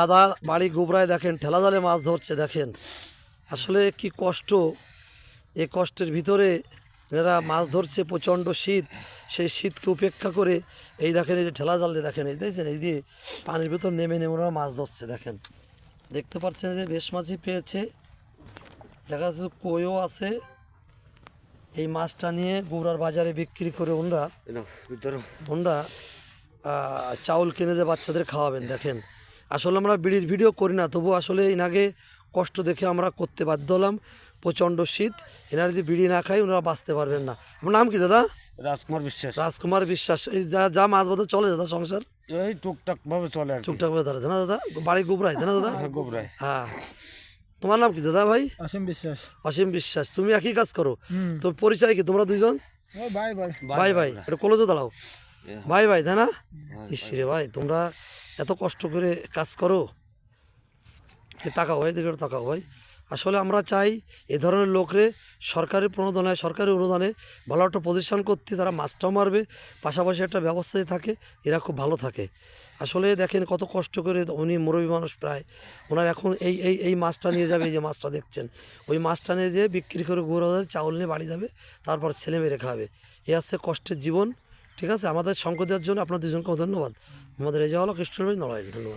দাদা বাড়ি গোবরায় দেখেন ঠেলা জালে মাছ ধরছে দেখেন। আসলে কি কষ্ট। এ কষ্টের ভিতরে এরা মাছ ধরছে প্রচণ্ড শীত সেই শীতকে উপেক্ষা করে এই দেখেন এই যে ঠেলা জাল দিয়ে দেখেন এই দেখছেন এই দিয়ে পানির ভিতর নেমে নেমে ওরা মাছ ধরছে দেখেন। দেখতে পাচ্ছেন যে বেশ মাছই পেয়েছে। দেখা যাচ্ছে কইও আছে। এই মাছটা নিয়ে গোবরার বাজারে বিক্রি করে ওনরা ওনরা চাউল কিনে দিয়ে বাচ্চাদের খাওয়াবেন দেখেন। আসলে আমরা বিড়ির ভিডিও করি না তবু আসলে এনাকে কষ্ট দেখে আমরা করতে বাধ্য হলাম। প্রচণ্ড শীত এনারা যদি বিড়ি না খায় ওনারা বাঁচতে পারবেন না। আপনার নাম কি দাদা? রাজকুমার বিশ্বাস। রাজকুমার বিশ্বাস। এই যা যা মাছ বাদে চলে দাদা সংসার? এই টুকটাক ভাবে চলে আর টুকটাক ভাবে ধরে না দাদা? বাড়ি গোবরাই না দাদা? গোবরায়। হ্যাঁ। তোমার নাম কি দাদা ভাই? অসীম বিশ্বাস। অসীম বিশ্বাস। তুমি একই কাজ করো। তোর পরিচয় কি? তোমরা দুইজন? ভাই ভাই। ভাই ভাই। এটা কলেজে দাঁড়াও। ভাই ভাই তাই না ইসরে ভাই। তোমরা এত কষ্ট করে কাজ করো তাকাও ভাই একটু তাকাও ভাই। আসলে আমরা চাই এ ধরনের লোকরে সরকারি প্রণোদনায় সরকারি অনুদানে ভালো একটা পজিশন করতে তারা মাছটাও মারবে পাশাপাশি একটা ব্যবস্থায় থাকে এরা খুব ভালো থাকে। আসলে দেখেন কত কষ্ট করে উনি মুরব্বী মানুষ প্রায় ওনার এখন এই এই এই মাছটা নিয়ে যাবে এই যে মাছটা দেখছেন। ওই মাছটা নিয়ে যেয়ে বিক্রি করে গরু চাউল নিয়ে বাড়ি যাবে তারপর ছেলে মেরে খাবে এ হচ্ছে কষ্টের জীবন। ঠিক আছে আমাদের সঙ্গ দেওয়ার জন্য আপনার দুজনকে ধন্যবাদ আমাদের হলো কৃষ্ণভাই নড়াইল ধন্যবাদ।